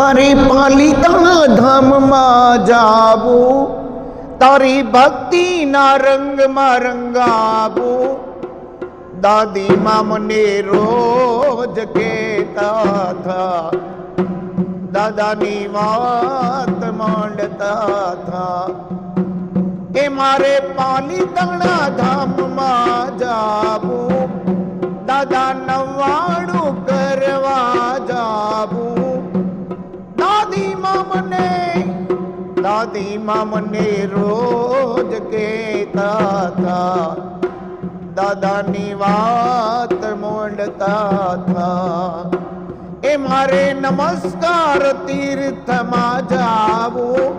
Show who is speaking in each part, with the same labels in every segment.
Speaker 1: મારે પાલિતા ધામમાં જાવું તારી ભક્તિના રંગમાં રંગાવું દાદીમાં મને રોજ કહેતા થા દાદાની વાત માંડતા થા એ મારે પાલિતાણા ધામમાં જાવું દાદા નવાણું દાદીમાં મને રોજ કહેતા થા દાદાની વાત મોંડતા થા એ મારે નમસ્કાર તીર્થમાં જાવું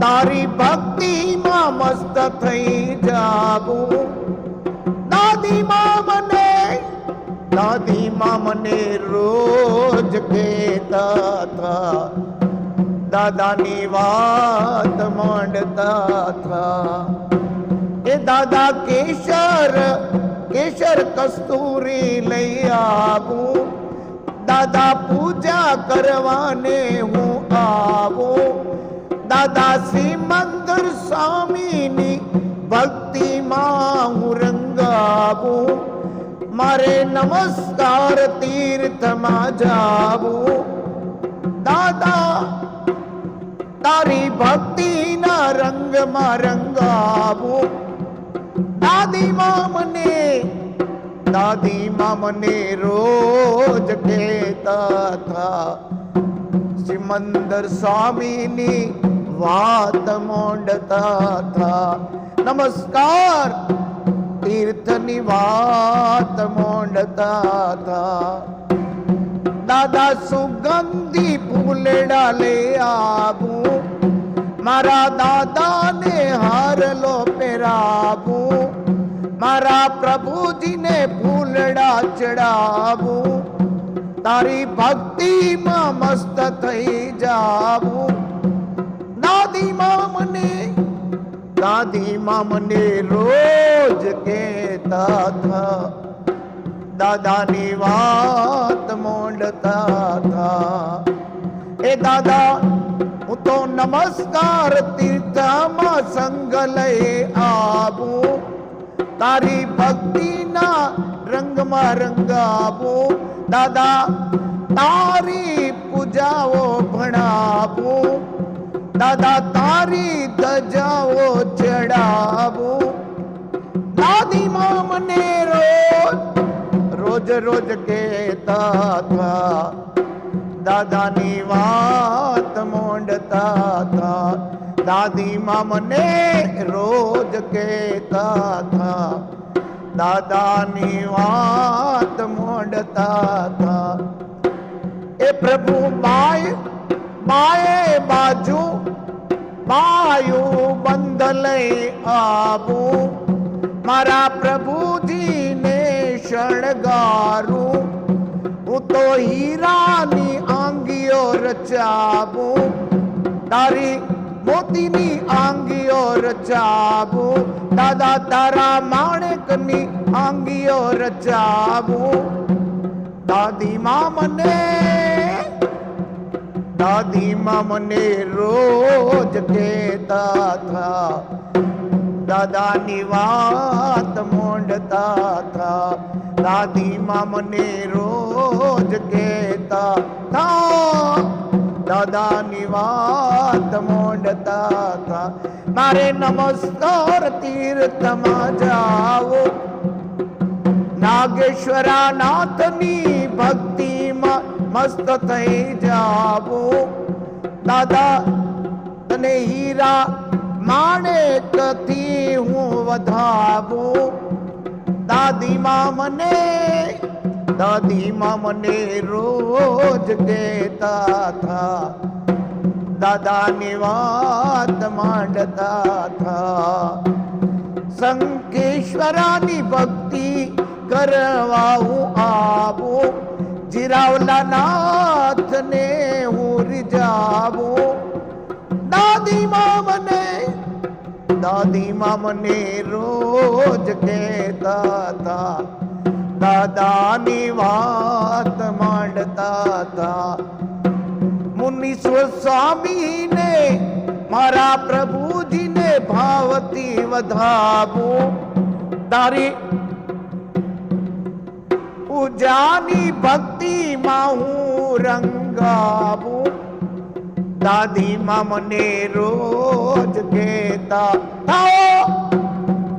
Speaker 1: તારી ભક્તિમાં મસ્ત થઈ જાવું દાદીમાં મને દાદીમાં મને રોજ કહેતા થા દાદાની વાત માંડતા થા એ દાદા કેસર કેસર કસ્તુરી લઈ આવું દાદા પૂજા કરવાને હું આવું દાદા શ્રી મંદિર સ્વામીની ભક્તિમાં હું રંગાવું મારે નમસ્કાર તીર્થમાં જાવું તારી ભક્તિના રંગમાં રંગાવું. દાદીમાં મને દાદીમાં મને રોજ કહેતા થા સિમંદર સ્વામીની વાત મોંડતા થા નમસ્કાર, તીર્થની વાત મોંડતા થા દાદા સુગંધી ફૂલડા લે આવું. મારા દાદાને હારલો પહેરાવું. મારા પ્રભુજીને ફૂલડા ચડાવું. તારી ભક્તિમાં મસ્ત થઈ જાવું. દાદીમાં મને દાદીમાં મને રોજ કહેતા થા દાદાની વાત મોંડતા થા એ દાદા, હું તો નમસ્કાર તીર્થમાં સંગ લઈ આવું. તારી ભક્તિના રંગમાં રંગાવું દાદા, તારી પૂજાઓ ભણાવું. દાદા, તારી ધજાઓ ચડાવું. દાદીમાં મને રોજ रोज रोज के था, दादा नी वात मोंडता था, दादी माम ने रोज के था, दादा नी वात मोंडता था। ए प्रभु माय माए बाजू, मायू बंधल आबू, मारा प्रभु जी ने શણગારું હું તો હીરાની આંગીઓ રચાવું. તારી મોતીની આંગીઓ રચાવું. દાદા તારા માણેકની આંગીઓ રચાવું. દાદીમાં મને દાદીમાં મને રોજ કહેતા હતા દાદાની વાત મોંડતા થા. દાદીમાં મને રોજ કહેતા થા દાદાની વાત મોંડતા થા મારે નમસ્કાર તીર્થમાં જાવો નાગેશ્વરા નાથની ભક્તિમાં મસ્ત થઈ જાવું દાદા તને હીરા માણેકથી હું વધાવું દાદીમાં મને દાદીમાં મને રોજ કહેતા થા દાદાની વાત માંડતા થા શંકેશ્વરાની ભક્તિ કરવા હું આવું જીરાવલા નાથને હું રીજાવું દાદીમાં મને દાદીમાં મને રોજ કહેતા હતા દાદાની વાત માંડતા હતા મુનીશ્વર સ્વામીને મારા પ્રભુજીને ભાવથી વધાવું તારી પૂજાની ભક્તિમાં હું રંગાવું દાદીમાં મને રોજ કહેતા થાઓ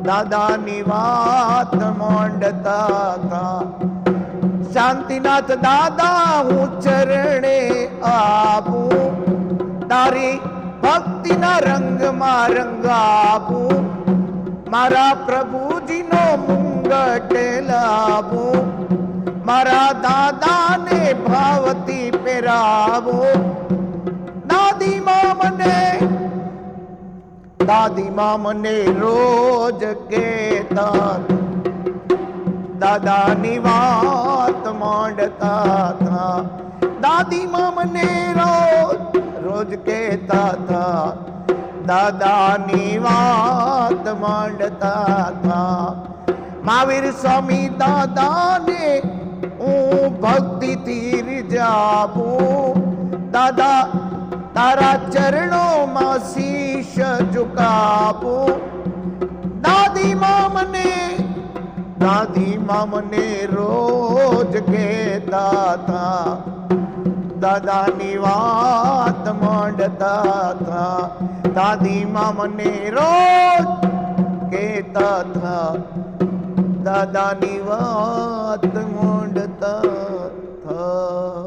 Speaker 1: દાદાની વાત માંડતા હતા શાંતિનાથ દાદા, હું ચરણે આપું. તારી ભક્તિના રંગમાં રંગાવું મારા પ્રભુજીનો મુંગટ લાવું. મારા દાદાને ભાવતી પહેરાવો. મને, દાદીમાં મને રોજ કેતા દાદાની વાત માંડતા હતા દાદીમાં મને રોજ રોજ કહેતા હતા દાદાની વાત માંડતા હતા મહાવીર સ્વામી દાદાને હું ભક્તિથી રીજાવું દાદા તારા ચરણોમાં શીશ ઝુકાવું. દાદીમાં મને દાદીમાં મને રોજ કહેતા હતા. દાદાની વાત માંડતા હતા. દાદીમાં મને રોજ કહેતા હતા. દાદાની વાત માંડતા